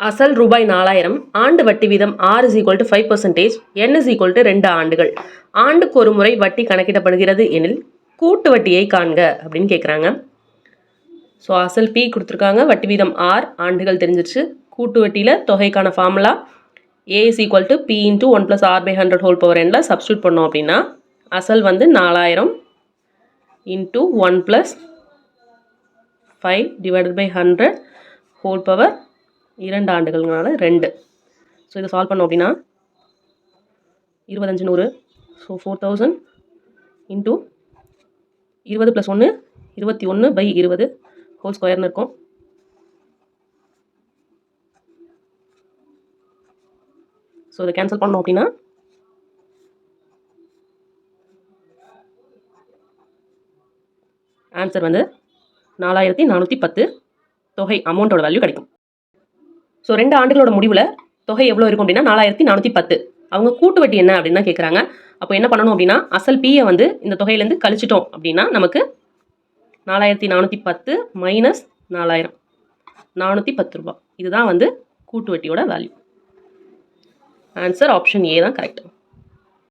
அசல் ரூபாய் நாலாயிரம் ஆண்டு வட்டி வீதம் ஆறு is equal to five percentage N is equal to ரெண்டு ஆண்டுகள். ஆண்டுக்கு ஒரு முறை வட்டி கணக்கிடப்படுகிறது எனில் கூட்டு வட்டியை காண்க அப்படின்னு கேட்குறாங்க ஸோ அசல் பி கொடுத்துருக்காங்க வட்டி வீதம் ஆர் ஆண்டுகள் தெரிஞ்சிருச்சு. கூட்டு வட்டியில் தொகைக்கான formula A is equal to P into one plus R by hundred whole power எண்ணில் சப்ஸ்டியூட் பண்ணோம் அப்படின்னா அசல் வந்து நாலாயிரம் into one plus five divided by hundred whole power இரண்டு ஆண்டுகள்னால ரெண்டு. ஸோ இதை சால்வ் பண்ணோம் அப்படின்னா இருபத்தஞ்சு நூறு. ஸோ ஃபோர் தௌசண்ட் இன்ட்டு இருபது ப்ளஸ் ஒன்று இருபத்தி ஒன்று பை இருபது ஹோல் ஸ்கொயர்னு இருக்கும். ஸோ இதை கேன்சல் பண்ணோம் அப்படின்னா ஆன்சர் வந்து நாலாயிரத்தி நானூற்றி பத்து தொகை. அமௌண்ட்டோட வேல்யூ கிடைக்கும். ஸோ ரெண்டு ஆண்டுகளோட முடிவில் தொகை எவ்வளோ இருக்கும் அப்படின்னா நாலாயிரத்தி நானூற்றி பத்து. அவங்க கூட்டு வட்டி என்ன அப்படின்னு தான் கேட்குறாங்க அப்போ என்ன பண்ணணும் அப்படின்னா அசல் பியை வந்து இந்த தொகையிலேருந்து கழிச்சிட்டோம் அப்படின்னா நமக்கு நாலாயிரத்தி நானூற்றி பத்து மைனஸ் நாலாயிரம். நானூற்றி பத்து ரூபாய். இதுதான் வந்து கூட்டு வட்டியோட வேல்யூ ஆன்சர் ஆப்ஷன் ஏ தான் கரெக்ட்